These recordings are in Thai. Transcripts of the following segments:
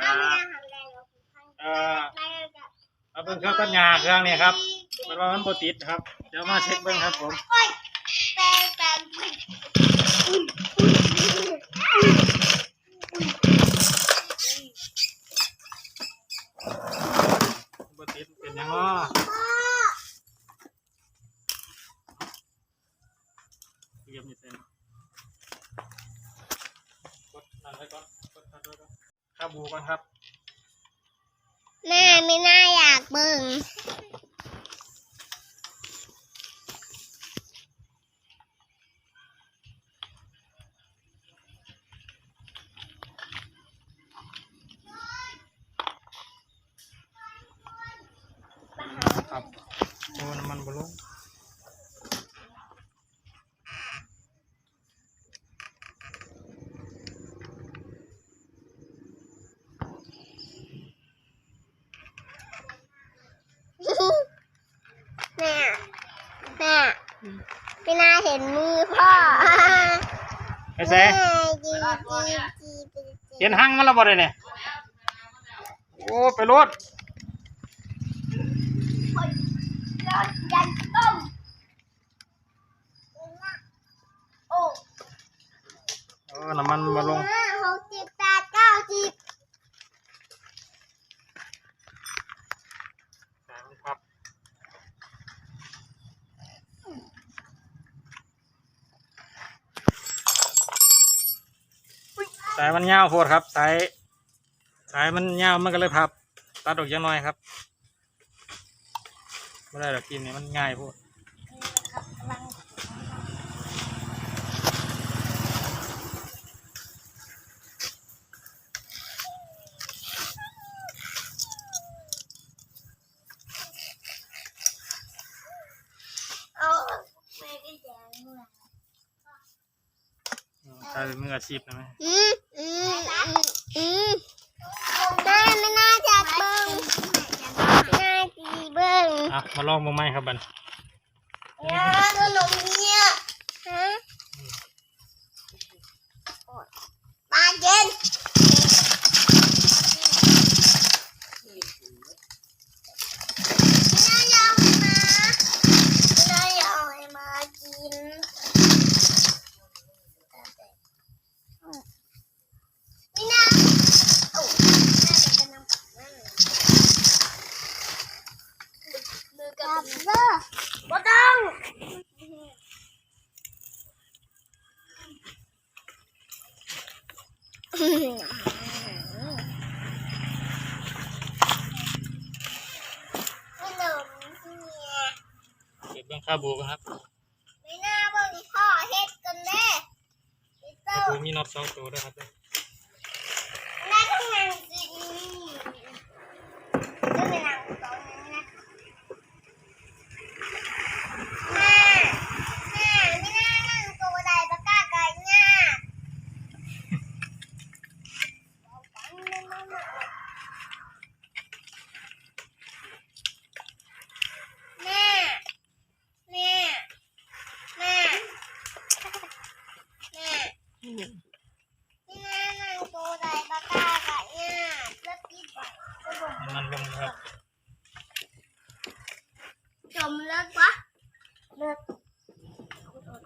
อ่าไม่น่าทำอะไรหรอกเอ่อเอาเบิ่งเครื่องตัดหญ้าเครื่องนี้ครับมันว่ามันบ่ติดครับเดี๋ยวมาเช็คเบิ่งครับผมโอ๊ยแปลงแปลงบ่ติดเป็นยังไงอ พ่อ เยี่ยมนี่เต็มกดนั่นไว้ก่อนกดนั่นไว้ก่อนข้าบูก่อนครับ แม่ไม่น่าอยากเบิ่ง ครับโอ้น้ำมันบ่ลง แม่แม่ไม่น่าเห็นมือพ่อไอ้แซ่จีจีจีจีเห็นหังมันแล้วบ่ได้เนี่ยโอ้ไปรถยันยันต้มโอ้เออน้ำมันบ่ลงห้าหกสิบแปดเก้าสิบครับ สายมันยาวโพดครับ สายสายมันยาวมันก็เลยพับ ตัดออกจังน้อยครับไม่ได้หรอกกินนี่มันง่ายโพดเอาไม่ได้แดงเลยอืมกลายเป็นมืออาชีพนะไหม อืมอืมอืมอืมแม่ไม่น่าจะเบิ้งน่าจีเบิ้งอะมาลองมือไม้ครับบันนี่ยขนมเนี่ยฮะปลาเย็นาอยากให้มาไม่น่าอยากให้มากินไม่น่าโอ้แม่เป็นน้ำนั่นมือกับเบอร์บ่ต้อง ขนมเนี่ย เก็บเบื้องค่าบูกันครับไม่น่าเบิ่งพ่อเฮ็ดกันแน่พี่เต้าบูมีน็อตสองตัวด้วยครับ แม่ต้องนั่งกินต้องไปนั่งตรงนี้นะแม่แม่ไม่น่านั่งตัวใดปากกาไก่เนี่ยแม่แม่แม่แม่ นี่นะนางโตใดปากกาไก่เนี่ยเลิกกินไปก็บอก น้ำ มันลงครับจมเลิกวะเลิก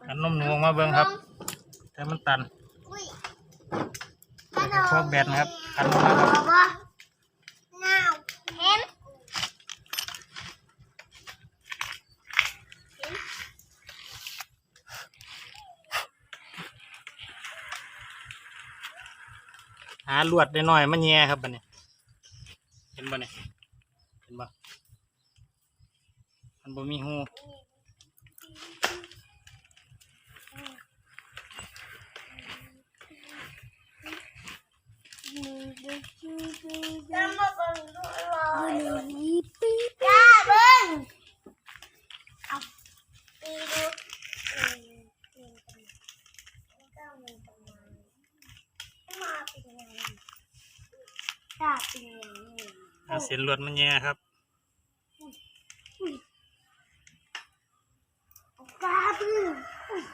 ขันนมหนูออกมาเบิ้งครับ แต่มันตันอุ้ยพวกแบตนะครับขันออกมาครับ ลวดได้หน่อยมันแย่ครับบันนี้เห็นบ่เนี่ยเห็นบ่มันบ่มีหูจะมาเบิ่งด้วยจ้าเบิ่งเอาปีดู กาเป็อางเสีนลวดมันแย่ครับ อุ้าบึ้อวิวย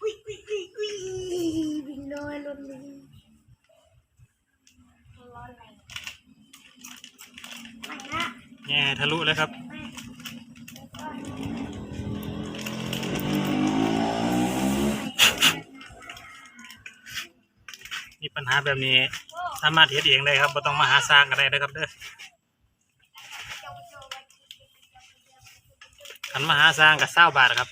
อุ้ยอุ้ยอุ้ยอุ้ยวิ่งน้อยลงเลยร้อนอะไรไนะแย่ทะลุเลยครับมีปัญหาแบบนี้ สามารถเฮ็ดเองได้ครับไม่ต้องมาหาสร้างกันได้นะครับเด้อขันมาหาสร้างกับเศร้าบาทครับ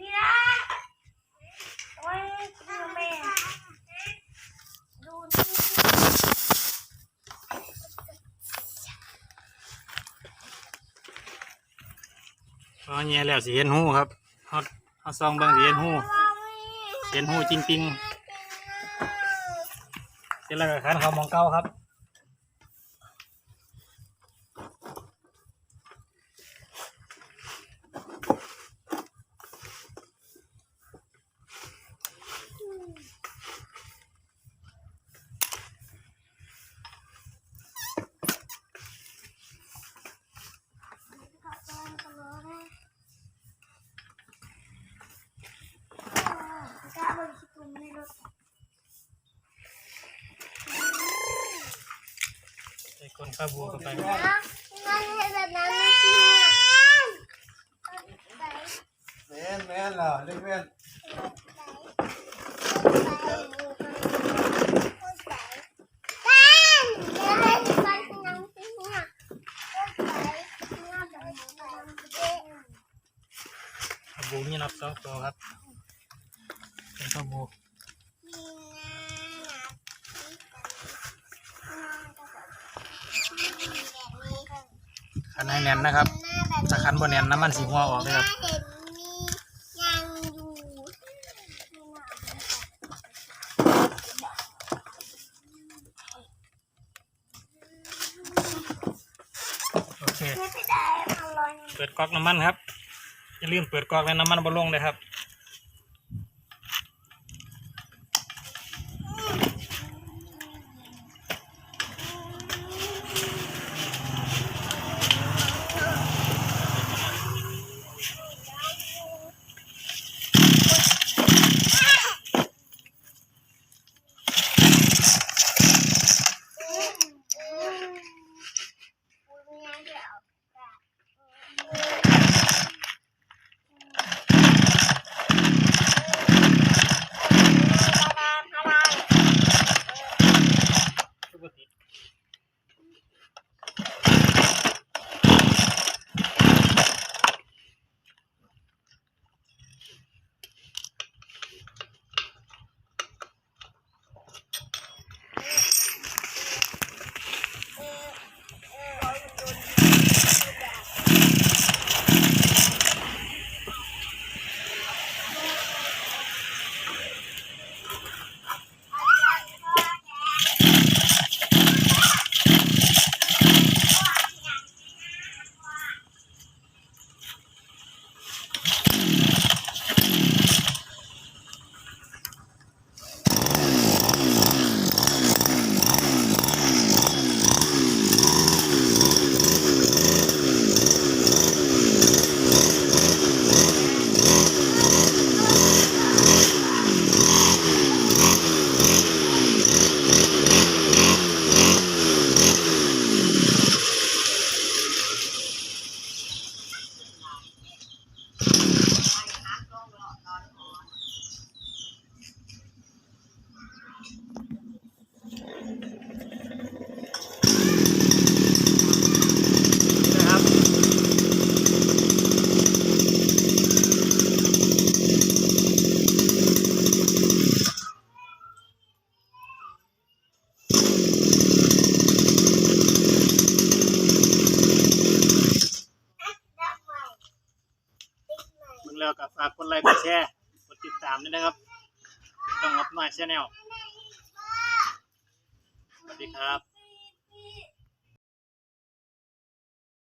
นี่นะโอ้ยดูแม่ดูนี่ พอแง่แล้วสีเห็นหูครับเขาเขาซองเบิ่งสีเห็นหูเห็นหูจริงๆเสร็จแล้วก็ขันเขามองเก้าครับ กล้าบนคิดตุ้มในรถ ใส่คนข้าวบัวเข้าไปนะงั้นให้แบบนั้นนะพี่ แม่นแม่นเหรอเล็กแม่น ข้าวบูมีนับสองตัว คันข้าวบูขันให้แน่นนะครับถ้าขันบ่แน่นน้ำมันสีหัวออกเลยครับเห็นมียังอยู่โอเค เปิดก๊อกน้ำมันครับอย่าลืมเปิดก๊อกแล้วน้ำมันบ่ลงเลยครับ ชาแนลสวัสดีครับ